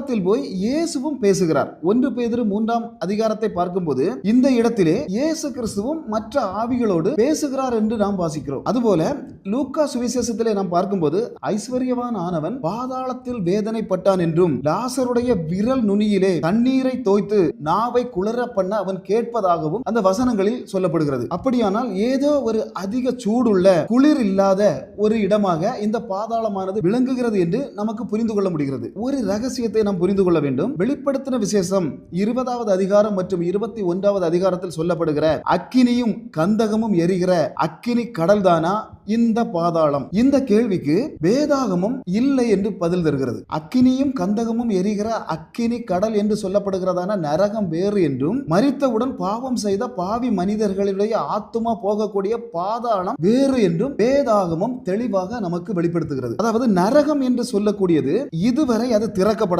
பாதாளத்தில் போய் இயேசுவும் பேசுகிறார். ஒன்று பேதிரு மூன்றாம் அதிகாரத்தை பார்க்கும்போது இந்த இடத்திலே இயேசு கிறிஸ்துவும் மற்ற ஆவிகளோடு பேசுகிறார் என்று நாம் வாசிக்கிறோம். அதுபோல லூக்கா சுவிசேஷத்திலே நாம் பார்க்கும்போது ஐஸ்வர்யவான் ஆனவன் பாதாளத்தில் வேதனைப்பட்டான் என்றும் லாசருடைய விரல் நுனியிலே தண்ணீரை தோய்த்து நாவை குளற பண்ண அவன் கேட்பதாகவும் அந்த வசனங்களில் சொல்லப்படுகிறது. அப்படியானால் ஏதோ ஒரு அதிக சூடுள்ள குளிர் இல்லாத ஒரு இடமாக இந்த பாதாளமானது விளங்குகிறது என்று நமக்கு புரிந்து கொள்ள முடிகிறது. ஒரு ரகசியத்தை நாம் புரிந்து கொள்ள வேண்டும். வெளிப்படுத்தின விசேஷம் இருபதாவது அதிகாரம் மற்றும் இருபத்தி ஒன்றாவது அதிகாரத்தில் சொல்லப்படுகிற அக்கினியும் கந்தகமும் எரிகிற அக்கினி கடல் தானா இந்த பாதாளம். இந்த கேள்விக்கு வேதாகமும் இல்லை என்று பதில் தருகிறது. அக்கினியும் கந்தகமும் எரிகிற அக்கினி கடல் என்று சொல்லப்படுகிறதான நரகம் வேறு என்றும் மறித்தவுடன் பாவம் செய்த பாவி மனிதர்களுடைய ஆத்துமா போகக்கூடிய பாதாளம் வேறு என்றும் வேதாகமும் தெளிவாக நமக்கு வெளிப்படுத்துகிறது. அதாவது நரகம் என்று சொல்லக்கூடியது இதுவரை அது திறக்கப்பட